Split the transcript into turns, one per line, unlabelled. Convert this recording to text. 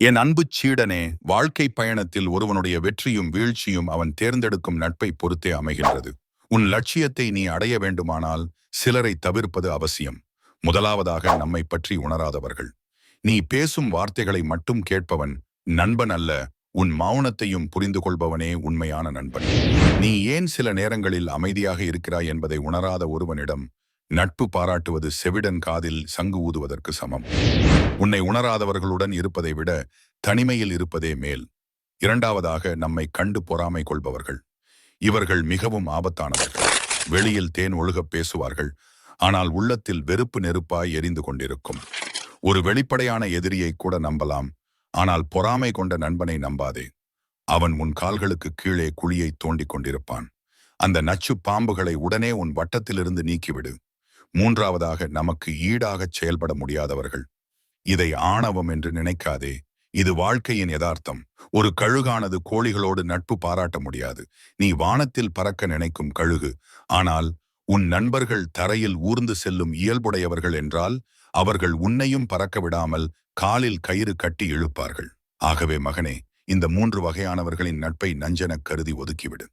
என் அன்பு சீடனே வாழ்க்கை பயணத்தில் ஒருவனுடைய வெற்றியும் வீழ்ச்சியும் அவன் தேர்ந்தெடுக்கும் நட்பை பொறுத்தே அமைகின்றது. உன் லட்சியத்தை நீ அடைய வேண்டுமானால் சிலரை தவிர்ப்பது அவசியம். முதலாவதாக நம்மை பற்றி உணராதவர்கள். நீ பேசும் வார்த்தைகளை மட்டும் கேட்பவன் நண்பன் அல்ல உன் மௌனத்தையும் புரிந்து கொள்பவனே உண்மையான நண்பன். நீ ஏன் சில நேரங்களில் அமைதியாக இருக்கிறாய் என்பதை உணராத ஒருவனிடம் நட்பு பாராட்டுவது செவிடன் காதில் சங்கு ஊதுவதற்கு சமம். உன்னை உணராதவர்களுடன் இருப்பதை விட தனிமையில் இருப்பதே மேல். இரண்டாவதாக நம்மை கண்டு பொறாமை கொள்பவர்கள். இவர்கள் மிகவும் ஆபத்தானவர்கள். வெளியில் தேன் ஒழுகப் பேசுவார்கள். ஆனால் உள்ளத்தில் வெறுப்பு நெருப்பாய் எரிந்து கொண்டிருக்கும். ஒரு வெளிப்படையான எதிரியை கூட நம்பலாம். ஆனால் பொறாமை கொண்ட நண்பனை நம்பாதே. அவன் உன் கால்களுக்கு கீழே குழியை தோண்டிக் கொண்டிருப்பான். அந்த நச்சு பாம்புகளை உடனே உன் வட்டத்திலிருந்து நீக்கிவிடு. மூன்றாவதாக நமக்கு ஈடாகச் செயல்பட முடியாதவர்கள். இதை ஆணவம் என்று நினைக்காதே. இது வாழ்க்கையின் யதார்த்தம். ஒரு கழுகானது கோழிகளோடு நட்பு பாராட்ட முடியாது. நீ வானத்தில் பறக்க நினைக்கும் கழுகு. ஆனால் உன் நண்பர்கள் தரையில் ஊர்ந்து செல்லும் இயல்புடையவர்கள் என்றால் அவர்கள் உன்னையும் பறக்க விடாமல் காலில் கயிறு கட்டி இழுப்பார்கள். ஆகவே மகனே இந்த மூன்று வகையானவர்களின் நட்பை நஞ்செனக் கருதி ஒதுக்கிவிடு.